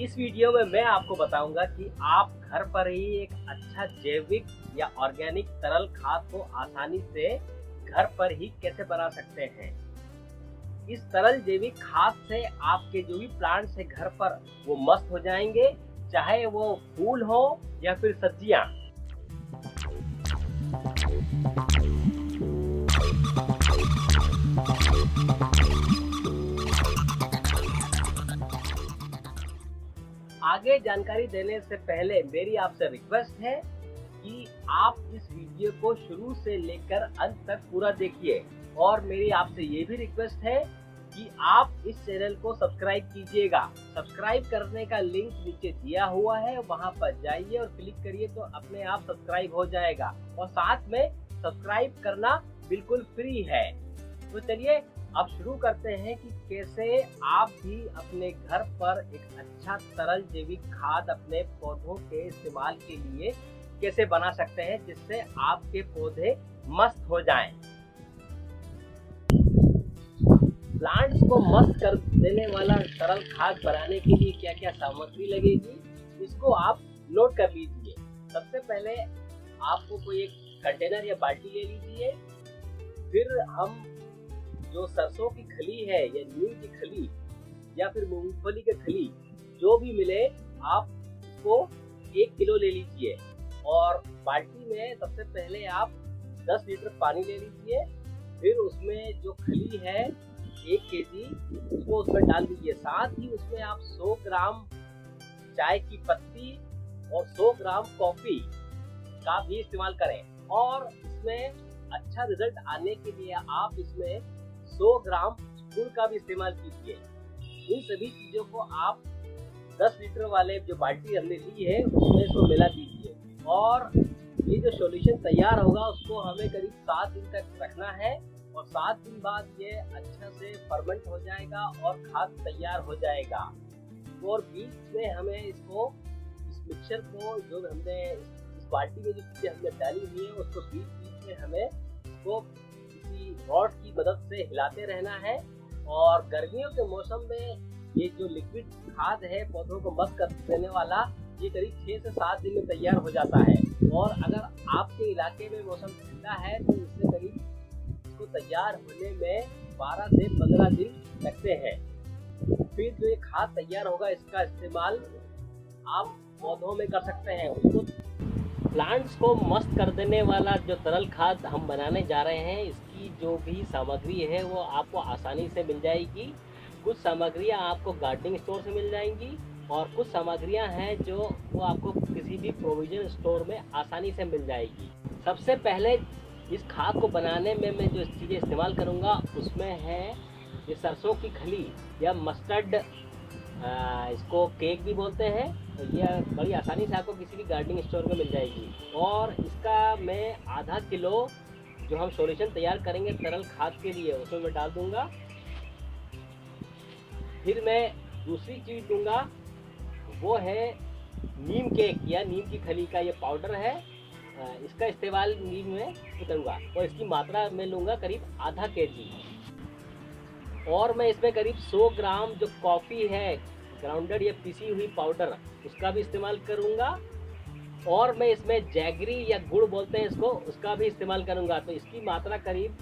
इस वीडियो में मैं आपको बताऊँगा कि आप घर पर ही एक अच्छा जैविक या ऑर्गेनिक तरल खाद को आसानी से घर पर ही कैसे बना सकते हैं। इस तरल जैविक खाद से आपके जो भी प्लांट्स है घर पर, वो मस्त हो जाएँगे, चाहे वो फूल हो या फिर सब्ज़ियाँ। आगे जानकारी देने से पहले मेरी आपसे रिक्वेस्ट है कि आप इस वीडियो को शुरू से लेकर अंत तक पूरा देखिए। और मेरी आपसे ये भी रिक्वेस्ट है कि आप इस चैनल को सब्सक्राइब कीजिएगा। सब्सक्राइब करने का लिंक नीचे दिया हुआ है, वहाँ पर जाइए और क्लिक करिए तो अपने आप सब्सक्राइब हो जाएगा। और साथ में सब्सक्राइब करना बिल्कुल फ्री है। तो चलिए अब शुरू करते हैं कि कैसे आप भी अपने घर पर एक अच्छा तरल जैविक खाद अपने पौधों के इस्तेमाल के लिए कैसे बना सकते हैं जिससे आपके पौधे मस्त हो जाएँ। प्लांट्स को मस्त कर देने वाला तरल खाद बनाने के लिए क्या क्या सामग्री लगेगी, इसको आप नोट कर लीजिए सबसे पहले आपको कोई एक कंटेनर या बाल्टी ले लीजिए फिर हम जो सरसों की खली है या नीम की खली या फिर मूंगफली के खली, जो भी मिले, आप उसको एक किलो ले लीजिए। और बाल्टी में सबसे पहले आप 10 लीटर पानी ले लीजिए। फिर उसमें जो खली है, एक के जी उसको उसमें डाल दीजिए। साथ ही उसमें आप 100 ग्राम चाय की पत्ती और 100 ग्राम कॉफ़ी का भी इस्तेमाल करें। और इसमें अच्छा रिज़ल्ट आने के लिए आप इसमें 100 ग्राम गुड़ का भी इस्तेमाल कीजिए। इन सभी चीज़ों को आप 10 लीटर वाले जो बाल्टी हमने ली है, उसमें इसको मिला दीजिए। और ये जो सॉल्यूशन तैयार होगा, उसको हमें करीब सात दिन तक रखना है और सात दिन बाद ये अच्छा से फर्मेंट हो जाएगा और खाद तैयार हो जाएगा। और बीच में हमें इसको इस मिक्सचर को जो हमने इस बाल्टी में जो चीज़ें हमने डाली हुई है, उसको बीच बीच में हमें इसको किसी रॉड मदद से हिलाते रहना है और गर्मियों के मौसम में ये जो लिक्विड खाद है, पौधों को मस्त कर देने वाला, ये करीब छः से सात दिन में तैयार हो जाता है। और अगर आपके इलाके में मौसम ठंडा है तो इससे करीब इसको तैयार होने में 12 से 15 दिन लगते हैं। फिर जो ये खाद तैयार होगा, इसका इस्तेमाल आप पौधों में कर सकते हैं। उसको प्लांट्स को मस्त कर देने वाला जो तरल खाद हम बनाने जा रहे हैं इसकी जो भी सामग्री है, वो आपको आसानी से मिल जाएगी। कुछ सामग्रियाँ आपको गार्डनिंग स्टोर से मिल जाएँगी और कुछ सामग्रियाँ हैं जो वो आपको किसी भी प्रोविज़न स्टोर में आसानी से मिल जाएगी। सबसे पहले इस खाद को बनाने में मैं जो चीज़ें इस्तेमाल करूँगा, उसमें है ये सरसों की खली या मस्टर्ड इसको केक भी बोलते हैं। तो ये बड़ी आसानी से आपको किसी भी गार्डनिंग स्टोर में मिल जाएगी। और इसका मैं आधा किलो जो हम सॉल्यूशन तैयार करेंगे तरल खाद के लिए, उसमें मैं डाल दूँगा। फिर मैं दूसरी चीज़ दूँगा, वो है नीम केक, या नीम की खली का ये पाउडर है। इसका इस्तेमाल नीम में करूँगा और इसकी मात्रा मैं लूँगा करीब आधा के जी और मैं इसमें करीब 100 ग्राम जो कॉफ़ी है ग्राउंडेड या पिसी हुई पाउडर उसका भी इस्तेमाल करूँगा। और मैं इसमें जैगरी या गुड़ बोलते हैं इसको, उसका भी इस्तेमाल करूँगा। तो इसकी मात्रा करीब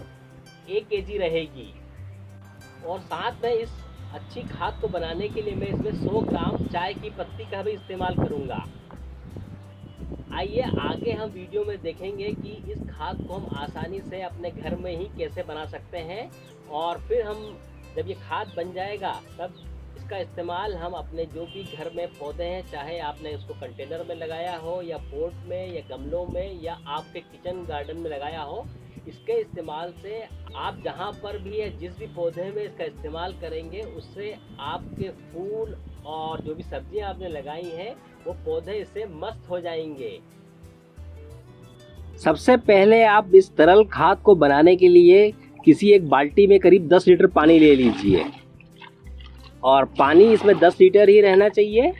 एक के रहेगी। और साथ में इस अच्छी खाद को बनाने के लिए मैं इसमें 100 ग्राम चाय की पत्ती का भी इस्तेमाल करूँगा। आइए, आगे हम वीडियो में देखेंगे कि इस खाद को हम आसानी से अपने घर में ही कैसे बना सकते हैं। और फिर हम, जब ये खाद बन जाएगा, तब इसका इस्तेमाल हम अपने जो भी घर में पौधे हैं, चाहे आपने उसको कंटेनर में लगाया हो, या पोर्ट में, या गमलों में, या आपके किचन गार्डन में लगाया हो, इसके इस्तेमाल से आप जहाँ पर भी है, जिस भी पौधे में इसका इस्तेमाल करेंगे, उससे आपके फूल और जो भी सब्ज़ियाँ आपने लगाई हैं, वो पौधे इससे मस्त हो जाएँगे। सबसे पहले आप इस तरल खाद को बनाने के लिए किसी एक बाल्टी में करीब 10 लीटर पानी ले लीजिए। और पानी इसमें 10 लीटर ही रहना चाहिए।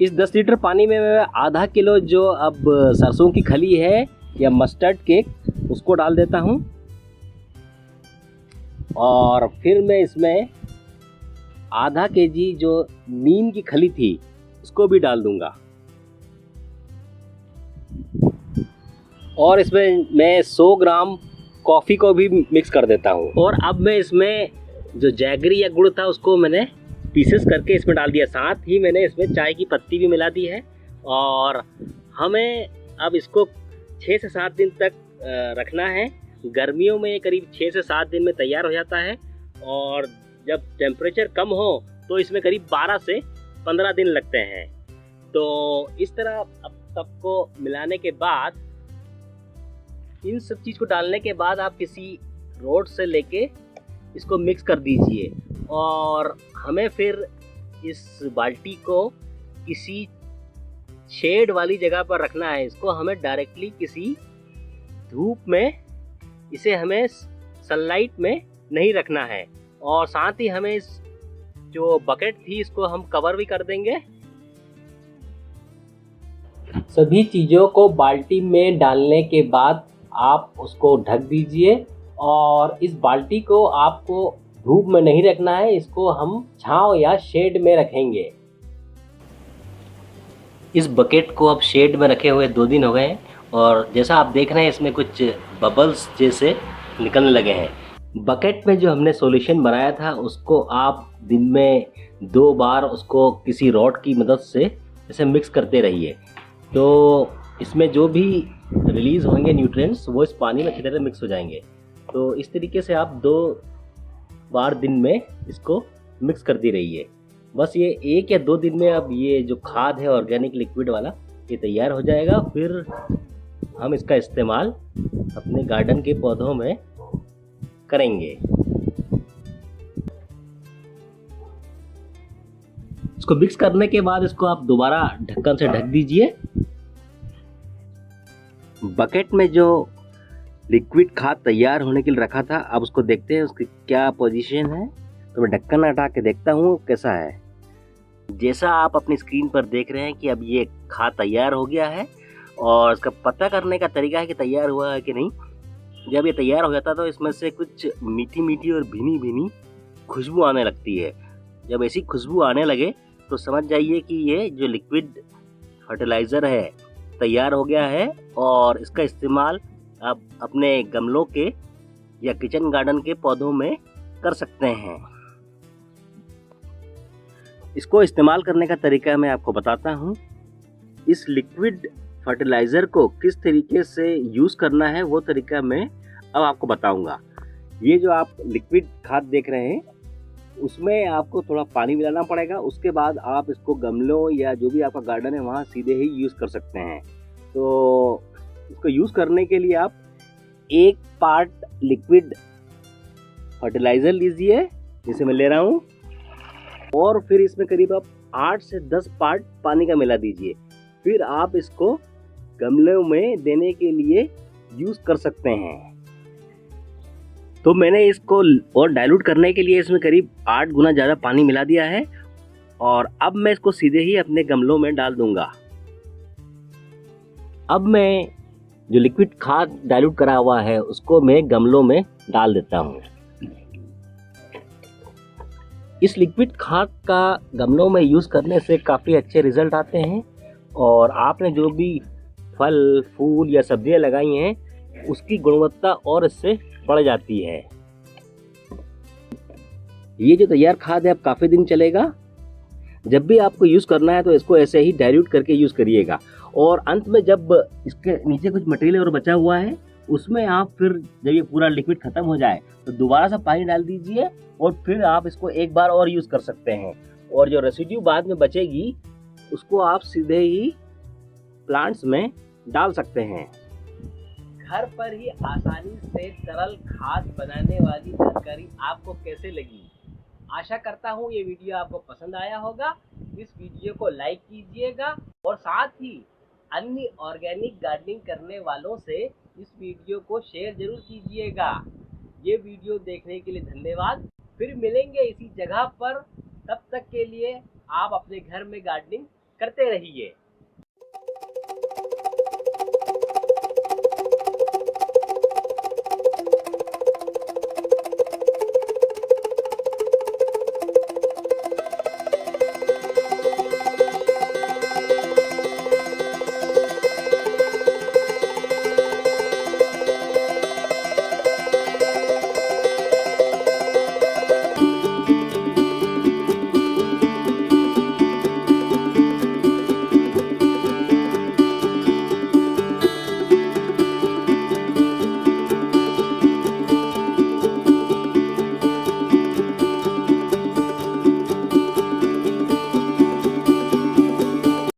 इस 10 लीटर पानी में मैं आधा किलो जो अब सरसों की खली है या मस्टर्ड केक उसको डाल देता हूँ। और फिर मैं इसमें आधा के जी जो नीम की खली थी, उसको भी डाल दूँगा। और इसमें मैं 100 ग्राम कॉफ़ी को भी मिक्स कर देता हूँ। और अब मैं इसमें जो जैगरी या गुड़ था, उसको मैंने पीसेस करके इसमें डाल दिया। साथ ही मैंने इसमें चाय की पत्ती भी मिला दी है। और हमें अब इसको छः से सात दिन तक रखना है। गर्मियों में करीब छः से सात दिन में तैयार हो जाता है। और जब टेम्परेचर कम हो तो इसमें करीब बारह से पंद्रह दिन लगते हैं। तो इस तरह अब सबको मिलाने के बाद इन सब चीज़ को डालने के बाद आप किसी रोड से लेके इसको मिक्स कर दीजिए। और हमें फिर इस बाल्टी को किसी शेड वाली जगह पर रखना है। इसको हमें डायरेक्टली किसी धूप में, इसे हमें सनलाइट में नहीं रखना है। और साथ ही हमें इस जो बकेट थी, इसको हम कवर भी कर देंगे। सभी चीज़ों को बाल्टी में डालने के बाद आप उसको ढक दीजिए और इस बाल्टी को आपको धूप में नहीं रखना है, इसको हम छांव या शेड में रखेंगे। इस बकेट को अब शेड में रखे हुए दो दिन हो गए हैं और जैसा आप देख रहे हैं, इसमें कुछ बबल्स जैसे निकलने लगे हैं। बकेट में जो हमने सॉल्यूशन बनाया था, उसको आप दिन में दो बार उसको किसी रॉड की मदद से जैसे मिक्स करते रहिए। तो इसमें जो भी रिलीज़ होंगे न्यूट्रिएंट्स, वो इस पानी में अच्छी तरह मिक्स हो जाएँगे। तो इस तरीके से आप दो बार दिन में इसको मिक्स करती रहिए। बस ये एक या दो दिन में अब ये जो खाद है ऑर्गेनिक लिक्विड वाला, ये तैयार हो जाएगा। फिर हम इसका इस्तेमाल अपने गार्डन के पौधों में करेंगे। इसको मिक्स करने के बाद इसको आप दोबारा ढक्कन से ढक दीजिए। बकेट में जो लिक्विड खाद तैयार होने के लिए रखा था, अब उसको देखते हैं उसकी क्या पोजीशन है। तो मैं ढक्कन हटा के देखता हूँ कैसा है। जैसा आप अपनी स्क्रीन पर देख रहे हैं कि अब ये खाद तैयार हो गया है और इसका पता करने का तरीका है कि तैयार हुआ है कि नहीं। जब ये तैयार हो जाता तो इसमें से कुछ मीठी मीठी और भीनी भीनी खुशबू आने लगती है। जब ऐसी खुशबू आने लगे तो समझ जाइए कि ये जो लिक्विड फर्टिलाइज़र है तैयार हो गया है और इसका इस्तेमाल आप अपने गमलों के या किचन गार्डन के पौधों में कर सकते हैं। इसको इस्तेमाल करने का तरीका मैं आपको बताता हूँ। इस लिक्विड फर्टिलाइज़र को किस तरीके से यूज़ करना है वो तरीका मैं अब आपको बताऊँगा। ये जो आप लिक्विड खाद देख रहे हैं उसमें आपको थोड़ा पानी मिलाना पड़ेगा, उसके बाद आप इसको गमलों या जो भी आपका गार्डन है, वहाँ सीधे ही यूज़ कर सकते हैं। तो इसको यूज़ करने के लिए आप एक पार्ट लिक्विड फर्टिलाइज़र लीजिए, जिसे मैं ले रहा हूँ, और फिर इसमें करीब आप आठ से दस पार्ट पानी का मिला दीजिए। फिर आप इसको गमलों में देने के लिए यूज़ कर सकते हैं। तो मैंने इसको और डाइल्यूट करने के लिए इसमें करीब आठ गुना ज़्यादा पानी मिला दिया है और अब मैं इसको सीधे ही अपने गमलों में डाल दूँगा। अब मैं जो लिक्विड खाद डाइल्यूट करा हुआ है, उसको मैं गमलों में डाल देता हूँ। इस लिक्विड खाद का गमलों में यूज़ करने से काफ़ी अच्छे रिज़ल्ट आते हैं और आपने जो भी फल, फूल या सब्ज़ियाँ लगाई हैं उसकी गुणवत्ता और इससे बढ़ जाती है। ये जो तैयार खाद है, अब काफ़ी दिन चलेगा। जब भी आपको यूज़ करना है तो इसको ऐसे ही डाइल्यूट करके यूज़ करिएगा। और अंत में जब इसके नीचे कुछ मटेरियल और बचा हुआ है, उसमें आप फिर जब ये पूरा लिक्विड ख़त्म हो जाए तो दोबारा से पानी डाल दीजिए और फिर आप इसको एक बार और यूज़ कर सकते हैं। और जो रेसिड्यू बाद में बचेगी, उसको आप सीधे ही प्लांट्स में डाल सकते हैं। घर पर ही आसानी से तरल खाद बनाने वाली जानकारी आपको कैसे लगी? आशा करता हूँ ये वीडियो आपको पसंद आया होगा। इस वीडियो को लाइक कीजिएगा और साथ ही अन्य ऑर्गेनिक गार्डनिंग करने वालों से इस वीडियो को शेयर ज़रूर कीजिएगा। ये वीडियो देखने के लिए धन्यवाद। फिर मिलेंगे इसी जगह पर। तब तक के लिए आप अपने घर में गार्डनिंग करते रहिए।